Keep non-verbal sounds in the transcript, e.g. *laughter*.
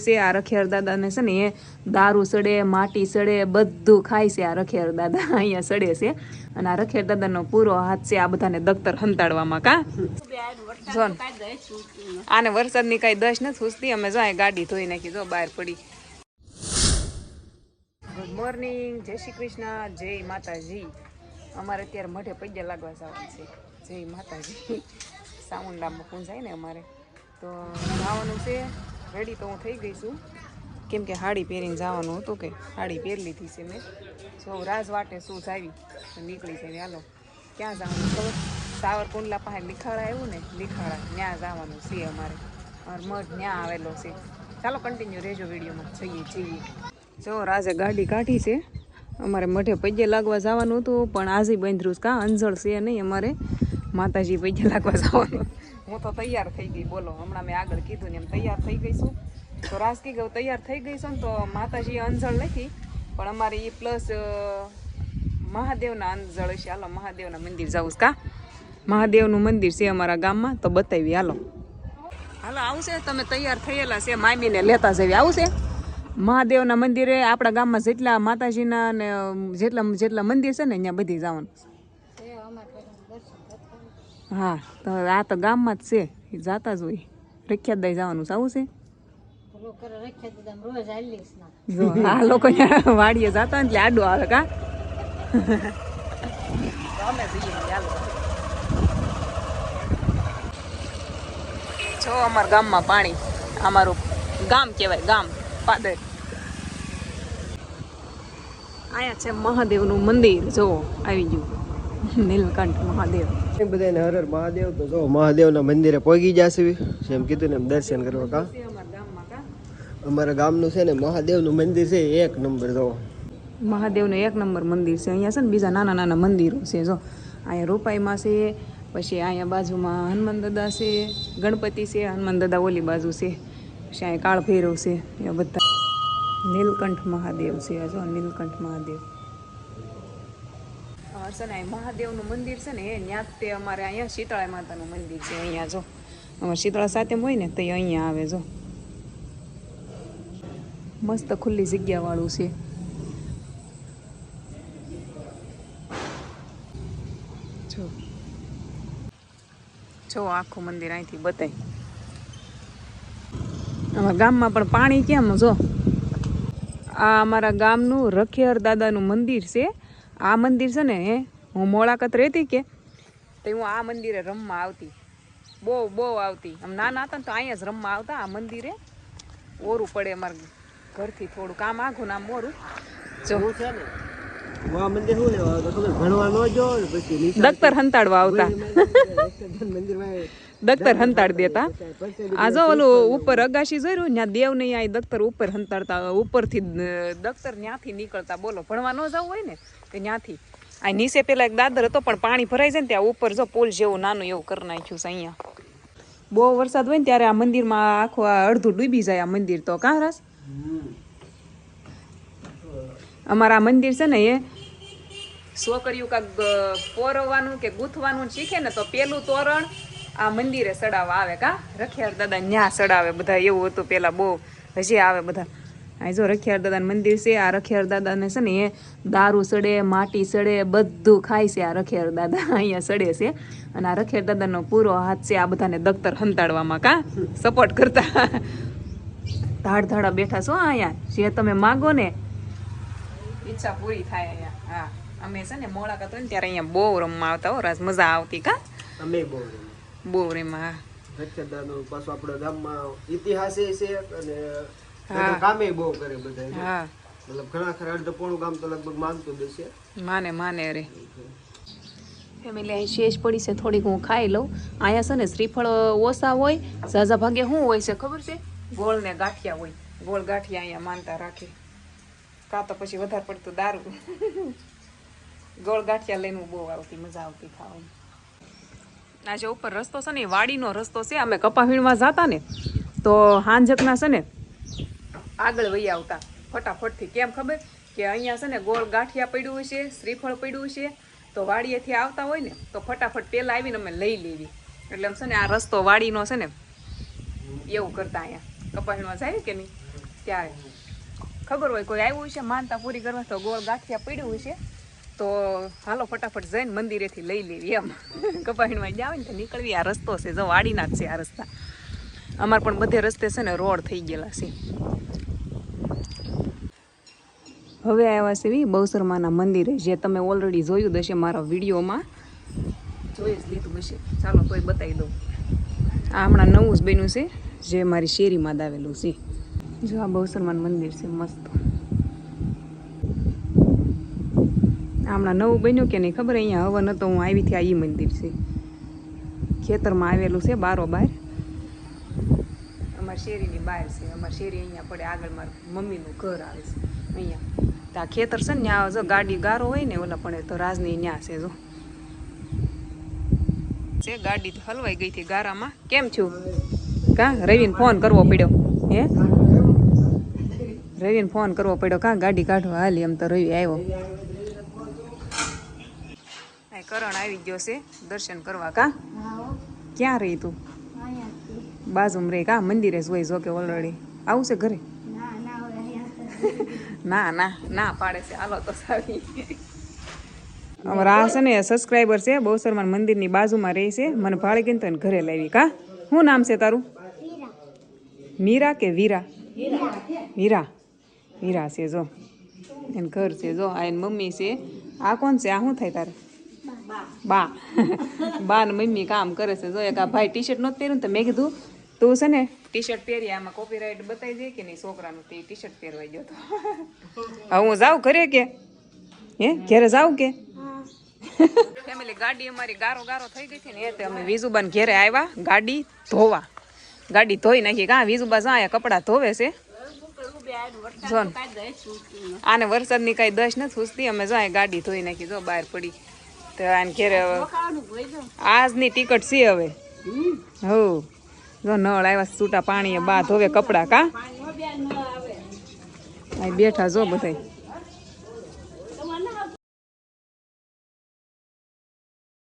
છે, આ રખિયાર દાદાને છે ને એ દારૂ સડે, માટી સડે, બધું ખાય છે આ રખિયાર દાદા *laughs* અહીંયા સડે છે. અને આ રખિયાર દાદાનો પૂરો હાથ છે, આ બધાને દફતર હંતાડવામાં કા? જો. આને વરસાદની કાંઈ દશ નથી પૂછતી અમે જો ગાડી ધોઈ નાખી, જો બહાર પડી. ગુડ મોર્નિંગ જય શ્રી કૃષ્ણ, જય માતાજી. અમારે અત્યારે મઢે પૈયા લાગવા જવાનું છે. જય માતાજી. *laughs* સાઉન્ડ સામુંડામાં પૂંજાય ને અમારે. તો જવાનું છે રેડી તો હું થઈ ગઈ છું. કેમ કે હાડી પહેરીને જવાનું હતું કે સાડી પહેરી લીધી છે મેં. જો રાજ વાટે શું જાવી? નીકળી જાય હાલો. ક્યાં જવાનું ખબર? સાવરકુંડલા પાસે લીખાડા આવ્યું ને લીખાડા ત્યાં જવાનું છે અમારે. અમારે મઢ ત્યાં આવેલો છે. ચાલો કન્ટિન્યુ રહેજો વિડીયોમાં. જઈએ જઈએ. જો રાજે ગાડી કાઢી છે. અમારે મઢે પૈજે લાગવા જવાનું હતું, પણ આજે બંધરું કા અંજળ છે નહીં અમારે. માતાજી પૈજે લાગવા જવાનું. હું તો તૈયાર થઈ ગઈ. બોલો, હમણાં મેં આગળ કીધું ને એમ તૈયાર થઈ ગઈ છું. તો રાજકી ગૌ તૈયાર થઈ ગઈ છું ને તો માતાજીએ અંજળ નથી પણ અમારે એ પ્લસ મહાદેવના અંજળ છે. હાલો, મહાદેવના મંદિર જવું કા? મહાદેવનું મંદિર છે અમારા ગામમાં. તો બતાવી, હાલો. હાલો, આવશે. તમે તૈયાર થયેલા છે. મામીને લેતા જવી. આવશે. મહાદેવના મંદિરે આપણા ગામમાં જેટલા માતાજીના ને જેટલા જેટલા મંદિર છે ને, અહીંયા બધી જવાનું હા, તો આ તો ગામમાં જ છે. એ જાતા જ હોય. રખ્યાત દઈ જવાનું આવું છે? જો, આ અમારા ગામમાં પાણી. અમારું ગામ કહેવાય, ગામ, પાદર. અહીંયા છે મહાદેવનું મંદિર. જો, આવી ગયું. નીલકંઠ મહાદેવ. બધાને હર હર મહાદેવ તો જો મહાદેવના મંદિરે પહોંચી જશે જેમ કીધું ને એમ દર્શન કરવા કા. અમારા ગામમાં અમારા ગામનું છે ને મહાદેવનું મંદિર છે એક નંબર જો. મહાદેવનું એક નંબર મંદિર છે. અહીંયા છે ને બીજા નાના નાના મંદિરો છે જો. અહીંયા રૂપાઈમાં છે પછી અહીંયા બાજુમાં હનુમાન દાદા છે ગણપતિ છે હનુમાન દાદા ઓલી બાજુ છે. પછી અહીંયા કાળ ભૈરવ છે એ બધા. નીલકંઠ મહાદેવ છે જો નીલકંઠ મહાદેવ. છે ને મહાદેવનું મંદિર છે ને ત્યાં તે અમારે અહીંયા શીતળા માતાનું મંદિર છે, અહીંયા જો. અમારે શીતળા સાથે હોય ને, તો અહીંયા આવે જો. મસ્ત ખુલ્લી જગ્યા વાળું છે. જો. જો, આખું મંદિર અહીંથી બતાય. અમારા ગામમાં પણ પાણી કેમ, જો? આ અમારા ગામનું રખિયાર દાદાનું મંદિર છે. આ મંદિર છે ને, હે મોળાકત રહેતી કે, તો હું આ મંદિરે રમવા આવતી. બહુ બહુ આવતી. આમ નાના હતા ને તો અહીંયા જ રમવા આવતા આ મંદિરે. ઓરું પડે અમારે ઘરથી થોડું કામ આઘું નામ ઓરું. જો. છે ને? દખ્તર હંતાડવા આવતા. દખ્તર હંતાડી દેતા. આ જો ઓલું ઉપર અગાશી જોયું ત્યાં દેવ નહીં આ દખ્તર ઉપર હંતાડતા ઉપરથી દખ્તર ત્યાંથી નીકળતા. બોલો ભણવા ન જવું હોય ને તો ત્યાંથી આ નીચે પેલા એક દાદર હતો પણ પાણી ભરાઈ જાય ને ત્યાં ઉપર જો પુલ જેવું નાનું એવું કરી નાખ્યું છે અહીંયા. બહુ વરસાદ હોય ને ત્યારે આ મંદિરમાં આખું આ અડધું ડૂબી જાય આ મંદિર તો. કાં રસ? અમારા મંદિર છે ને એ છોકરીઓ કાંક પોરવવાનું કે ગૂંથવાનું શીખે ને તો પેલું તોરણ આ મંદિરે સડાવવા આવે કા? રખિયાર દાદા ન્યા સડાવે બધા. એવું હતું પેલા બહુ હજી આવે બધા. આ જો રખિયાર દાદાનું મંદિર છે, આ રખિયાર દાદાને છે ને એ દારૂ સડે, માટી સડે, બધું ખાય છે આ રખિયાર દાદા. *laughs* અહીંયા સડે છે. અને આ રખિયાર દાદાનો પૂરો હાથ છે, આ બધાને દફતર હંતાડવામાં કા? સપોર્ટ કરતા. *laughs* ધાડ ધાડા બેઠા છો અહીંયા. જે તમે માગો ને ઈચ્છા પૂરી થાય અહીંયા. હા. અમે છે ને મોડા હોય ને ત્યારે અહીંયા બહુ રમવા આવતા હો. રાજ મજા આવતી કા? અમે બહુ. બહુ રેમાં રક્ષાદાનનું પાછું આપણા ગામમાં ઇતિહાસ એ છે અને કામે બહુ કરે બધા હા. મતલબ ઘણા ખરા અડધો પોણું ગામ તો લગભગ માનતું જ છે માને માને રે ફેમિલી અહીં શેષ પડી છે થોડીક હું ખાઈ લઉં. અહીંયા છે ને શ્રીફળ ઓછા હોય ઝાઝા ભાગે શું હોય છે ખબર છે? ગોળ ને ગાંઠિયા હોય. ગોળ ગાંઠિયા અહીંયા માનતા રાખે. કાં તો પછી વધારે પડતું દારૂ. ગોળ ગાંઠિયા લઈને બહુ આવતી, મજા આવતી ખાવાની. આજે ઉપર રસ્તો છે ને વાડીનો રસ્તો છે. અમે કપા વીણવા જતા ને, તો હાંજકના છે ને, આગળ વહી આવતા. ફટાફટથી. કેમ ખબર? કે અહીંયા છે ને, ગોળ ગાંઠિયા પડ્યું છે શ્રીફળ પડ્યું છે તો વાડીએથી આવતા હોય ને, તો ફટાફટ પહેલાં આવીને અમે લઈ લેવી. એટલે આમ છે ને, આ રસ્તો વાડીનો છે ને, એવું કરતા અહીંયા. કપાહીણમાં જાય કે નહીં? ક્યારે ખબર હોય, કોઈ આવ્યું છે, માનતા પૂરી કરવા, તો ગોળ ગાંઠિયા પડ્યું છે. તો હાલો ફટાફટ જઈને મંદિરેથી લઈ લેવી એમ. કપાણીમાં જાવ ને તો નીકળવી. આ રસ્તો છે, જો વાડીના જ છે આ રસ્તા. અમારે પણ બધે રસ્તે છે ને રોડ થઈ ગયેલા છે. હવે આવ્યા છે બહુસરમાના મંદિરે, જે તમે ઓલરેડી જોયું હશે મારા વિડીયોમાં. જોઈ જ લીધું હશે. ચાલો તોય બતાવી દઉં. આ હમણાં નવું જ બન્યું છે, જે મારી શેરીમાં દાવેલું છે. જો આ બહુસરમાન મંદિર છે, મસ્ત. હમણાં નવું બન્યું કે નહીં ખબર? અહીંયા હવન હતો હું આવી ત્યાં ઈ મંદિર છે. ખેતરમાં આવેલું છે બારો બાર. અમારી શેરીની બહાર છે. અમારી શેરી અહીંયા પડે આગળ મારું મમ્મીનું ઘર આવે છે. અહીંયા. ત્યાં ખેતર છે ને, ત્યાં જો ગાડી ગારો હોય ને, ઓલા પણ તો રાજની ન્યા છે, જો. છે, ગાડી તો હલવાઈ ગઈ હતી ગારામાં. કેમ છું કા? રવિને ફોન કરવો પડ્યો. હે? રવિને ફોન કરવો પડ્યો, કા ગાડી કાઢવા હાલી? એમ તો રવિ આવ્યો. કરણ આવી ગયો છે, દર્શન કરવા કા? ક્યાં રહી તું? બાજુમાં રે કા? મંદિરે જ હોય જો કે ઓલરેડી. આવું છે ઘરે? ના ના ના પાડે છે. હાલો તો સારી. અમારા છે ને સબસ્ક્રાઈબર છે, બહુ શર્મા મંદિરની બાજુમાં રહે છે. મને ભાડે ગઈ તને ઘરે લાવી કા? શું નામ છે તારું? મીરા. કે વીરા? વીરા વીરા છે જો. એને ઘર છે જો. આ એની મમ્મી છે. આ કોણ છે? આ શું થાય તારે? બા. *laughs* બા ને મમ્મી કામ કરે છે. જો એક આ ભાઈ ટી શર્ટ નહોતું પહેર્યું ને તો મેં કીધું, તું છે ને ટી શર્ટ પહેરી, આમાં કોપીરાઇટ બતાવી દે કે નહીં? છોકરાનું તે ટી શર્ટ પહેરવાઈ ગયો તો. *laughs* હવે હું જાઉં ઘરે કે? હે? ઘરે જાઉં કે? *laughs* ફેમિલી ગાડી અમારી ગારો ગારો થઈ ગઈ હતી ને, એટલે અમે વિજુબાન ઘેરે આવ્યા ગાડી ધોવા. ગાડી ધોઈ નાખી. કાં વિજુબા જાય કપડાં ધોવે છે. આને વરસાદની કાંઈ દશ નથી પૂછતી અમે જો ગાડી ધોઈ નાખી જો બહાર પડી. તો આને ઘેર હવે આજની ટિકટ છે હવે. હો. જો નળ આવ્યા છૂટા પાણીએ બા ધોવે કપડાં કા? બેઠા જો બધાય.